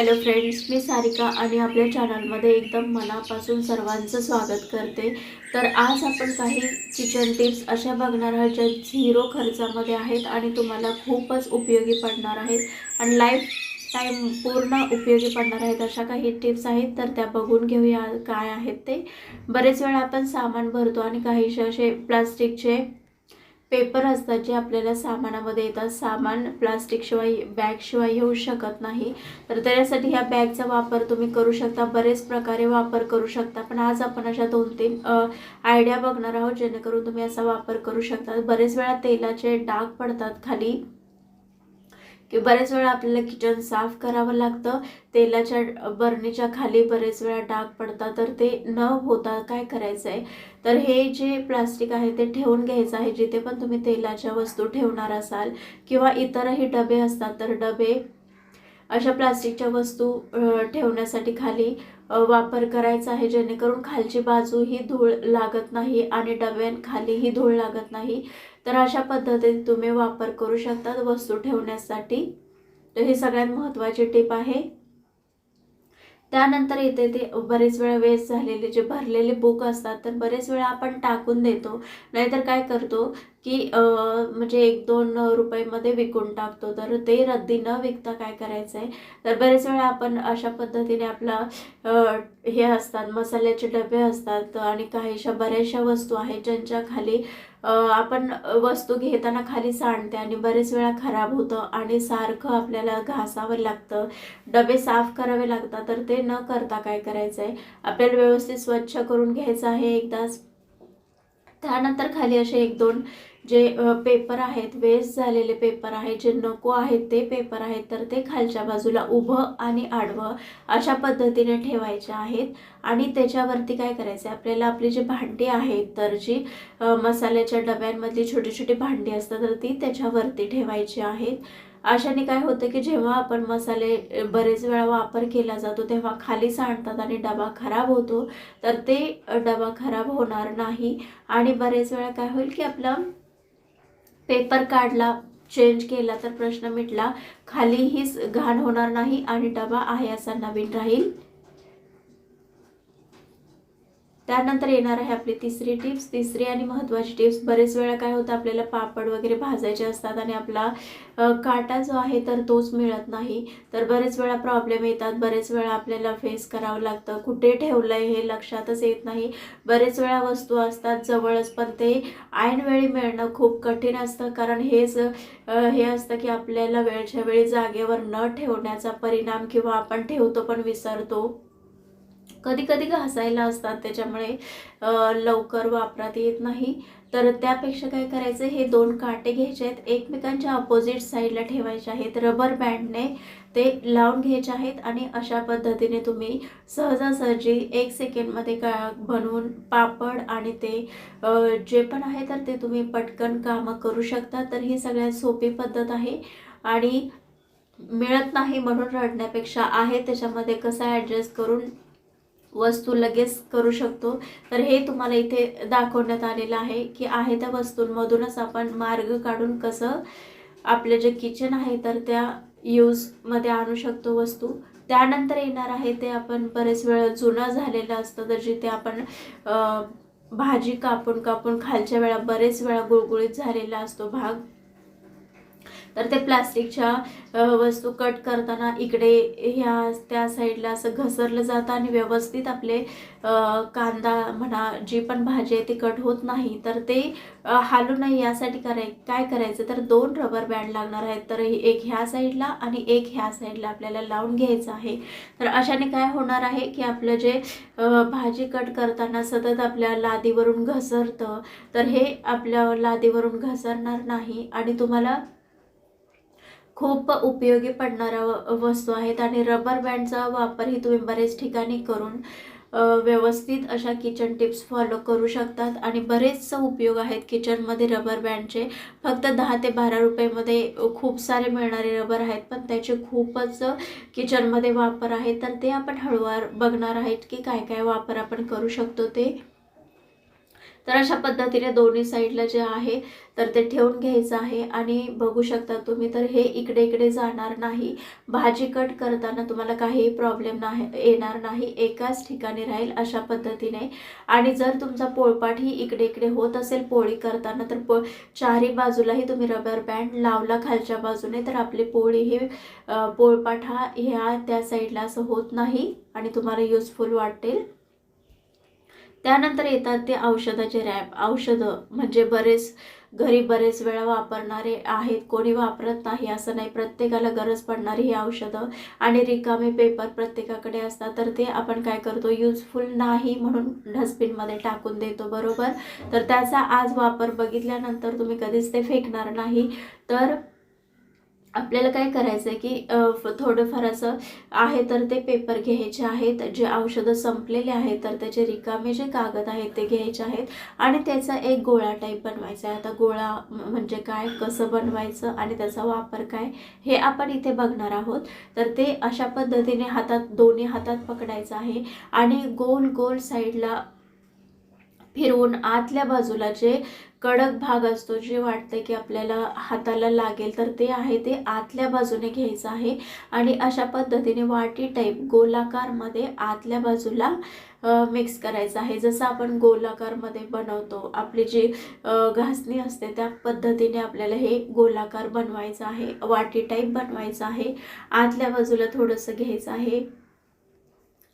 Hello friends मी सारिका आणि आपल्या चॅनलमध्ये एकदम मनापासून सर्वांचं स्वागत करते. तर आज आपण काही किचन टिप्स अशा बघणार आहोत ज्या झिरो खर्चामध्ये आहेत आणि तुम्हाला खूपच उपयोगी पडणार आहेत. आणि लाईफ टाईम पूर्ण उपयोगी पडणार आहेत अशा काही टिप्स आहेत तर त्या बघून घेऊया काय आहेत ते. बरेच वेळा आपण सामान भरतो आणि काहीसे असे प्लास्टिकचे पेपर असतात जे आपल्याला सामानामध्ये येतात. सामान प्लास्टिकशिवाय बॅगशिवाय येऊ शकत नाही. तर त्याच्यासाठी ह्या बॅगचा वापर तुम्ही करू शकता. बरेच प्रकारे वापर करू शकता. पण आज आपण अशा दोन तीन आयडिया बघणार आहोत जेणेकरून तुम्ही असा वापर करू शकता. बरेच वेळा तेलाचे डाग पडतात खाली. की बरेच वेळा आपल्याला किचन साफ करावं लागतं तेलाच्या बरणीच्या खाली बरेच वेळा डाग पडतात तर ते न होता काय करायचं आहे तर हे जे प्लास्टिक आहे ते ठेवून घ्यायचं आहे जिथे पण तुम्ही तेलाच्या वस्तू ठेवणार असाल किंवा इतरही डबे असतात तर डबे अशा प्लास्टिकच्या वस्तू ठेवण्यासाठी खाली वापर करायचा आहे जेणेकरून खालची बाजू ही धूळ लागत नाही आणि डब्यांखालीही धूळ लागत नाही. तर अशा पद्धतीने तुम्ही वापर करू शकता वस्तू ठेवण्यासाठी. तर ही सगळ्यात महत्त्वाची टीप आहे. त्यानंतर इथे ते बरेच वेळा वेस्ट झालेले जे भरलेले बुक असतात तर बरेच वेळा आपण टाकून देतो. नाहीतर काय करतो? की म्हणजे एक दोन रुपयामध्ये विकून टाकतो. तर ते रद्दी न विकता काय करायचं आहे तर बरेच वेळा आपण अशा पद्धतीने आपला हे असतात मसाल्याचे डबे असतात आणि काहीशा बऱ्याचशा वस्तू आहेत ज्यांच्या खाली आपण वस्तू घेताना खाली सांडते आणि बरेच वेळा खराब होतं आणि सारखं आपल्याला घासावं लागतं. डबे साफ करावे लागतात तर ते न करता काय करायचं आहे आपल्याला व्यवस्थित स्वच्छ करून घ्यायचं आहे एकदाच. त्यानंतर खाली असे एक दोन जे पेपर आहेत वेस्ट झालेले पेपर आहेत जे नको आहेत ते पेपर आहेत तर ते खालच्या बाजूला उभं आणि आडवं अशा पद्धतीने ठेवायचे आहेत. आणि त्याच्यावरती काय करायचं आहे आपल्याला आपली जी भांडी आहेत तर जी मसाल्याच्या डब्यांमधली छोटी छोटी भांडी असतात तर ती त्याच्यावरती ठेवायची आहेत. अशाने काय होतं की जेव्हा आपण मसाले बरेच वेळा वापर केला जातो तेव्हा खाली सांडतात आणि डबा खराब होतो तर ते डबा खराब होणार नाही. आणि बरेच वेळा काय होईल की आपलं पेपर काढला चेंज केला तर प्रश्न मिटला. खाली ही घाण होणार नाही आणि डबा आहे असा नवीन राहील. त्यानंतर येणार आहे आपली तिसरी टिप्स. तिसरी आणि महत्त्वाची टिप्स बरेच वेळा काय होतं आपल्याला पापड वगैरे भाजायचे असतात आणि आपला काटा जो आहे तर तोच मिळत नाही. तर बरेच वेळा प्रॉब्लेम येतात बरेच वेळा आपल्याला फेस करावं लागतं. कुठे ठेवलं आहे हे लक्षातच येत नाही. बरेच वेळा वस्तू असतात जवळच पण ते ऐनवेळी मिळणं खूप कठीण असतं. कारण हेच हे असतं की आपल्याला वेळच्या वेळी जागेवर न ठेवण्याचा परिणाम किंवा आपण ठेवतो पण विसरतो. कधी कधी घासायला असतात त्याच्यामुळे लवकर वापरात येत नाही. तर त्यापेक्षा काय करायचं हे दोन काटे घ्यायचे आहेत. एकमेकांच्या अपोजिट साईडला ठेवायचे आहेत. रबर बँडने ते लावून घ्यायचे आहेत आणि अशा पद्धतीने तुम्ही सहजासहजी एक सेकंडमध्ये का बनवून पापड आणि ते जे पण आहे तर ते तुम्ही पटकन कामं करू शकता. तर ही सगळ्यात सोपी पद्धत आहे. आणि मिळत नाही म्हणून रडण्यापेक्षा आहे त्याच्यामध्ये कसं ॲडजस्ट करून वस्तू लगेच करू शकतो. तर हे तुम्हाला इथे दाखवण्यात आलेलं आहे की आहे त्या वस्तूंमधूनच आपण मार्ग काढून कसं आपलं जे किचन आहे तर त्या यूजमध्ये आणू शकतो वस्तू. त्यानंतर येणार आहे ते आपण बरेच वेळ जुनं झालेलं असतं तर जिथे आपण भाजी कापून कापून खालच्या वेळा बरेच वेळा गुळगुळीत झालेला असतो भाग. तर ते प्लास्टिकच्या वस्तू कट करताना इकडे ह्या त्या साईडला असं घसरलं जातं आणि व्यवस्थित आपले कांदा म्हणा जी पण भाजी आहे ती कट होत नाही. तर ते हालू नये यासाठी कराय काय करायचं? तर दोन रबर बँड लागणार आहेत. तर एक ह्या साईडला आणि एक ह्या साईडला आपल्याला लावून घ्यायचं आहे. तर अशाने काय होणार आहे की आपलं जे भाजी कट करताना सतत आपल्या लादीवरून घसरतं. तर हे आपल्या लादीवरून घसरणार नाही आणि तुम्हाला खूप उपयोगी पडणाऱ्या वस्तू आहेत आणि रबर बँडचा वापरही तुम्ही बरेच ठिकाणी करून व्यवस्थित अशा किचन टिप्स फॉलो करू शकतात. आणि बरेच उपयोग आहेत किचनमध्ये रबर बँडचे फक्त दहा ते बारा रुपयेमध्ये खूप सारे मिळणारे रबर आहेत पण त्याचे खूपच किचनमध्ये वापर आहे तर ते आपण हळूवार बघणार आहेत की काय काय वापर आपण करू शकतो ते. तर अशा पद्धतीने दोन्ही साईडला जे आहे तर ते ठेवून घ्यायचं आहे. आणि बघू शकता तुम्ही तर हे इकडे इकडे जाणार नाही. भाजी कट करताना तुम्हाला काही प्रॉब्लेम नाही येणार नाही. एकाच ठिकाणी राहील अशा पद्धतीने. आणि जर तुमचा पोळपाट ही इकडे इकडे होत असेल पोळी करताना तर पो चारही बाजूलाही तुम्ही रबर बँड लावला खालच्या बाजूने तर आपली पोळी ही अ, पोळपाट हा ह्या त्या साईडला असं होत नाही. आणि तुम्हाला युजफुल वाटेल. त्यानंतर येतात ते औषधाचे रॅप. औषधं म्हणजे बरेच घरी बरेच वेळा वापरणारे आहेत. कोणी वापरत नाही असं नाही. प्रत्येकाला गरज पडणारी ही औषधं आणि रिकामे पेपर प्रत्येकाकडे असतात. तर ते आपण काय करतो? युजफुल नाही म्हणून डस्टबिनमध्ये टाकून देतो बरोबर? तर त्याचा आज वापर बघितल्यानंतर तुम्ही कधीच ते फेकणार नाही. तर आपल्याला काय करायचं आहे की थोडंफार असं आहे तर ते पेपर घ्यायचे आहेत जे औषधं संपलेले आहेत तर त्याचे रिकामे जे कागद आहेत ते घ्यायचे आहेत आणि त्याचा एक गोळा टाईप बनवायचा आहे. आता गोळा म्हणजे काय कसं बनवायचं आणि त्याचा वापर काय हे आपण इथे बघणार आहोत. तर ते अशा पद्धतीने हातात दोन्ही हातात पकडायचं आहे आणि गोल गोल साईडला फिरवून आतल्या बाजूला जे कडक भाग असतो जे वाटतं की आपल्याला हाताला लागेल तर ते आहे ते आतल्या बाजूने घ्यायचं आहे. आणि अशा पद्धतीने वाटी टाईप गोलाकारमध्ये आतल्या बाजूला मिक्स करायचं आहे. जसं आपण गोलाकारमध्ये बनवतो आपली जी घासणी असते त्या पद्धतीने आपल्याला हे गोलाकार बनवायचं आहे वाटी टाईप बनवायचं आहे. आतल्या बाजूला थोडंसं घ्यायचं आहे.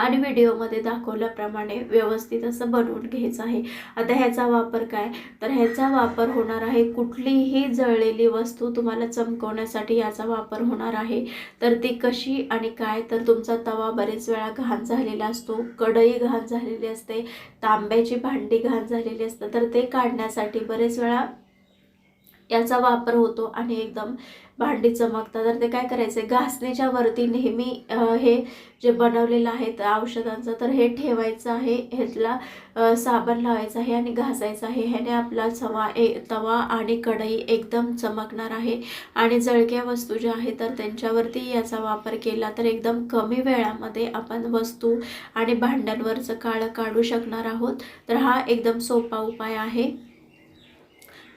आणि व्हिडिओमध्ये दाखवल्याप्रमाणे व्यवस्थित असं बनवून घ्यायचं आहे. आता ह्याचा वापर काय? तर ह्याचा वापर होणार आहे कुठलीही जळलेली वस्तू तुम्हाला चमकवण्यासाठी याचा वापर होणार आहे. तर ती कशी आणि काय? तर तुमचा तवा बरेच वेळा घाण झालेला असतो कढई घाण झालेली असते तांब्याची भांडी घाण झालेली असतं. तर ते काढण्यासाठी बरेच वेळा याचा वापर होतो आणि एकदम भांडी चमकतात. तर ते काय करायचं? घासणीच्या वरती नेहमी हे जे बनवलेलं आहे औषधांचं तर हे ठेवायचं आहे. ह्यातला साबण लावायचं आहे आणि घासायचं आहे. ह्याने आपला चवा ए तवा आणि कढई एकदम चमकणार आहे. आणि जळक्या वस्तू ज्या आहेत तर त्यांच्यावरती याचा वापर केला तर एकदम कमी वेळामध्ये आपण वस्तू आणि भांड्यांवरचं काळं काढू शकणार आहोत. तर हा एकदम सोपा उपाय आहे.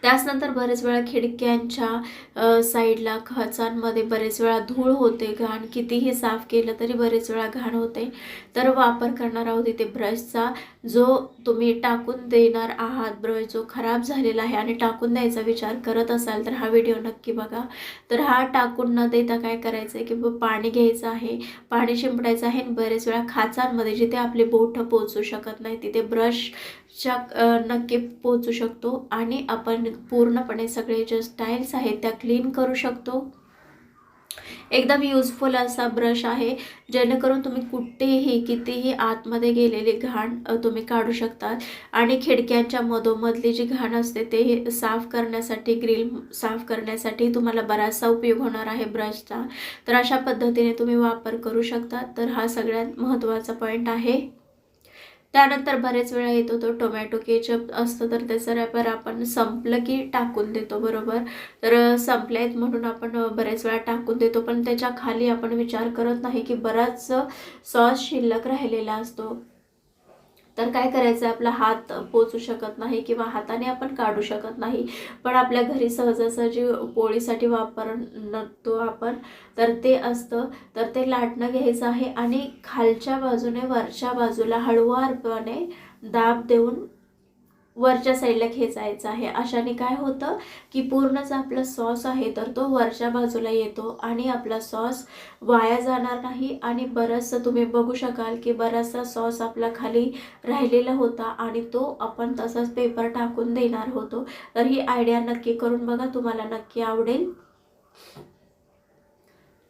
त्याचनंतर बरेच वेळा खिडक्यांच्या साईडला खचांमध्ये बरेच वेळा धूळ होते. घाण कितीही साफ केलं तरी बरेच वेळा घाण होते. तर वापर करणार आहोत इथे ब्रशचा. जो तुम्ही टाकून देणार आहात ब्रश जो खराब झालेला आहे आणि टाकून द्यायचा विचार करत असाल तर हा व्हिडिओ नक्की बघा. तर हा टाकून न देता काय करायचं आहे की पाणी घ्यायचं आहे. पाणी शिंपडायचं आहे आणि बरेच वेळा खाचांमध्ये जिथे आपली बोटं पोचू शकत नाही तिथे ब्रश च्या नक्की पोचू शकतो आणि आपण पूर्णपणे सगळे जे स्टाईल्स आहेत त्या क्लीन करू शकतो. एकदम युजफुल असा ब्रश आहे जेणेकरून तुम्ही कुठेही कितीही आतमध्ये गेलेली घाण तुम्ही काढू शकतात. आणि खिडक्यांच्या मधोमधली जी घाण असते ते साफ करण्यासाठी ग्रिल साफ करण्यासाठी तुम्हाला बराचसा उपयोग होणार आहे ब्रशचा तर अशा पद्धतीने तुम्ही वापर करू शकता. तर हा सगळ्यात महत्त्वाचा पॉईंट आहे. त्यानंतर बरेच वेळा येतो तो टोमॅटो केचप असतं तर त्याचं रॅपर आपण संपलं की टाकून देतो बरोबर? तर संपले आहेत म्हणून आपण बरेच वेळा टाकून देतो पण त्याच्याखाली आपण विचार करत नाही की बराच सॉस शिल्लक राहिलेला असतो. तर काय करायचं आपला हात पोचू शकत नाही किंवा हाताने आपण काढू शकत नाही. पण आपल्या घरी सहजासहजी पोळीसाठी वापरतो आपण तर ते असतं. तर ते लाटणं घ्यायचं आहे आणि खालच्या बाजूने वरच्या बाजूला हळुवारपणे दाब देऊन वरच्या साईडला खेचायचं आहे. अशाने काय होतं की पूर्णच आपला सॉस आहे तर तो वरच्या बाजूला येतो आणि आपला सॉस वाया जाणार नाही. आणि बरंचसं तुम्ही बघू शकाल की बराचसा सॉस आपला खाली राहिलेला होता आणि तो आपण तसाच पेपर टाकून देणार होतो. तर ही आयडिया नक्की करून बघा. तुम्हाला नक्की आवडेल.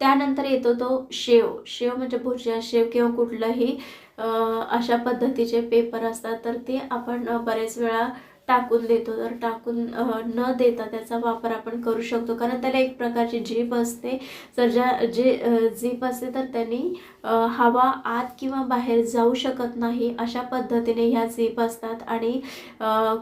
त्यानंतर येतो तो शेव. शेव म्हणजे भुर्जिया शेव किंवा कुठलंही अशा पद्धतीचे पेपर असतात. तर ते आपण बरेच वेळा टाकून देतो. तर टाकून न देता त्याचा वापर आपण करू शकतो. कारण त्याला एक प्रकारची जीप असते. तर ज्या जे झीप जीप असते तर त्यांनी हवा आत किंवा बाहेर जाऊ शकत नाही अशा पद्धतीने ह्या जीप असतात. आणि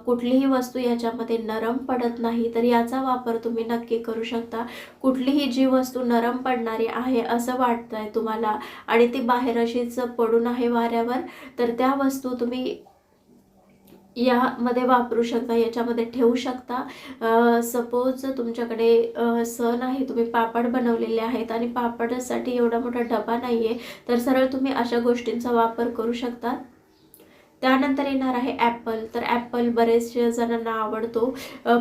कुठलीही वस्तू याच्यामध्ये नरम पडत नाही तर याचा वापर तुम्ही नक्की करू शकता. कुठलीही जी वस्तू नरम पडणारी आहे असं वाटतं आहे तुम्हाला आणि ती बाहेर अशीच पडून आहे वाऱ्यावर तर त्या वस्तू तुम्ही यामध्ये वापरू शकता याच्यामध्ये ठेवू शकता. सपोज तुमच्याकडे सण आहे तुम्ही पापड बनवलेले आहेत आणि पापडसाठी एवढा मोठा डबा नाही आहे तर सरळ तुम्ही अशा गोष्टींचा वापर करू शकता. त्यानंतर येणार आहे ॲपल. तर ॲपल बरेचशे जणांना आवडतो.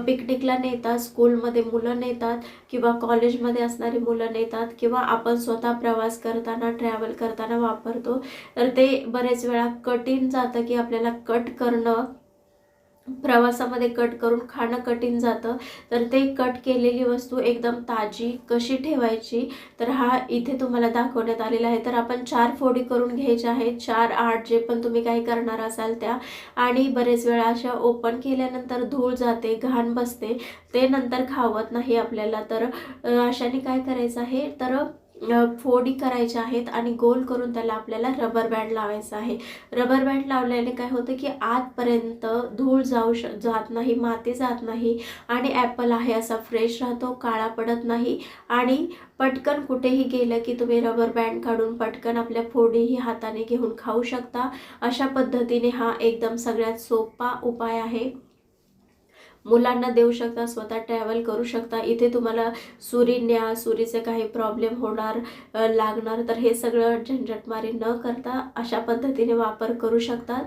पिकनिकला नेतात स्कूलमध्ये मुलं नेतात किंवा कॉलेजमध्ये असणारी मुलं नेतात किंवा आपण स्वतः प्रवास करताना ट्रॅव्हल करताना वापरतो. तर ते बरेच वेळा कठीण जातं की आपल्याला कट करणं. प्रवासामध्ये कट करून खाणं कठीण जातं. तर ते कट केलेली वस्तू एकदम ताजी कशी ठेवायची तर हा इथे तुम्हाला दाखवण्यात आलेला आहे. तर आपण चार फोडी करून घ्यायच्या आहेत. चार आठ जे पण तुम्ही काही करणार असाल त्या. आणि बरेच वेळा अशा ओपन केल्यानंतर धूळ जाते घाण बसते. ते नंतर खावत नाही आपल्याला. तर अशाने काय करायचं आहे? तर फोडी करायच्या आहेत आणि गोल करून त्याला आपल्याला रबर बँड लावायचा आहे. रबर बँड लावल्याने काय होतं की आतपर्यंत धूळ जाऊ श जात नाही माती जात नाही आणि ॲपल आहे असा फ्रेश राहतो काळा पडत नाही आणि पटकन कुठेही गेलं की तुम्ही रबर बँड काढून पटकन आपल्या फोडीही हाताने घेऊन खाऊ शकता. अशा पद्धतीने हा एकदम सगळ्यात सोपा उपाय आहे. मुलांना देऊ शकता स्वतः ट्रॅव्हल करू शकता. इथे तुम्हाला सुरी न्या सुरीचे काही प्रॉब्लेम होणार लागणार. तर हे सगळं झंझटमारी न करता अशा पद्धतीने वापर करू शकतात.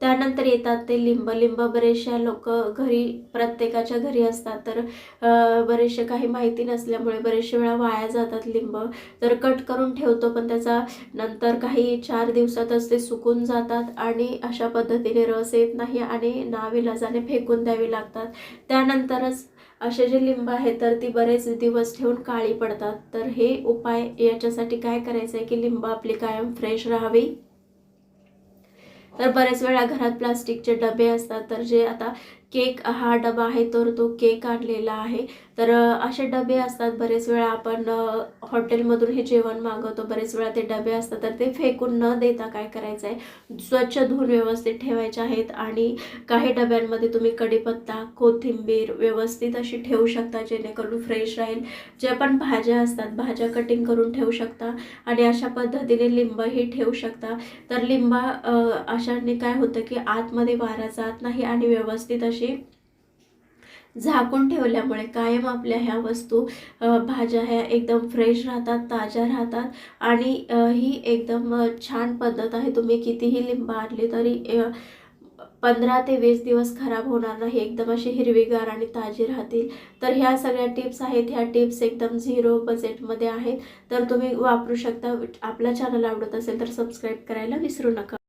त्यानंतर येतात ते लिंब. लिंब बरेचशा लोक घरी प्रत्येकाच्या घरी असतात. तर बरेचसे काही माहिती नसल्यामुळे बरेचशे वेळा वाया जातात लिंब. तर कट करून ठेवतो पण त्याचा नंतर काही चार दिवसातच ते सुकून जातात आणि अशा पद्धतीने रस येत नाही आणि नाविलाजाने फेकून द्यावी लागतात. त्यानंतरच असे जे लिंब आहेत तर ती बरेच दिवस ठेवून काळी पडतात. तर हे उपाय याच्यासाठी काय करायचं आहे की लिंब आपली कायम फ्रेश राहावी? तर बरेच वेळा घरात प्लास्टिकचे डबे असतात तर जे आता केक हा डबा आहे तर तो केक आणलेला आहे. तर असे डबे असतात बरेच वेळा आपण हॉटेलमधून हे जेवण मागवतो बरेच वेळा ते डबे असतात तर ते फेकून न देता काय करायचं आहे स्वच्छ धुवून व्यवस्थित ठेवायचे आहेत आणि काही डब्यांमध्ये तुम्ही कढीपत्ता कोथिंबीर व्यवस्थित अशी ठेवू शकता जेणेकरून फ्रेश राहील. जे पण भाज्या असतात भाज्या कटिंग करून ठेवू शकता आणि अशा पद्धतीने लिंबही ठेवू शकता. तर लिंबा अशाने काय होतं की आतमध्ये वारा जात नाही आणि व्यवस्थित अशी झाकून ठेवल्यामुळे कायम आपल्या ह्या वस्तू भाज्या ह्या एकदम फ्रेश राहतात ताज्या राहतात आणि ही एकदम छान पद्धत आहे. तुम्ही कितीही लिंब आणली तरी पंधरा ते वीस दिवस खराब होणार नाही. एकदम अशी हिरवीगार आणि ताजी राहतील. तर ह्या सगळ्या टिप्स आहेत. ह्या टिप्स एकदम झिरो बजेटमध्ये आहेत. तर तुम्ही वापरू शकता. आपला चॅनल आवडत असेल तर सबस्क्राईब करायला विसरू नका.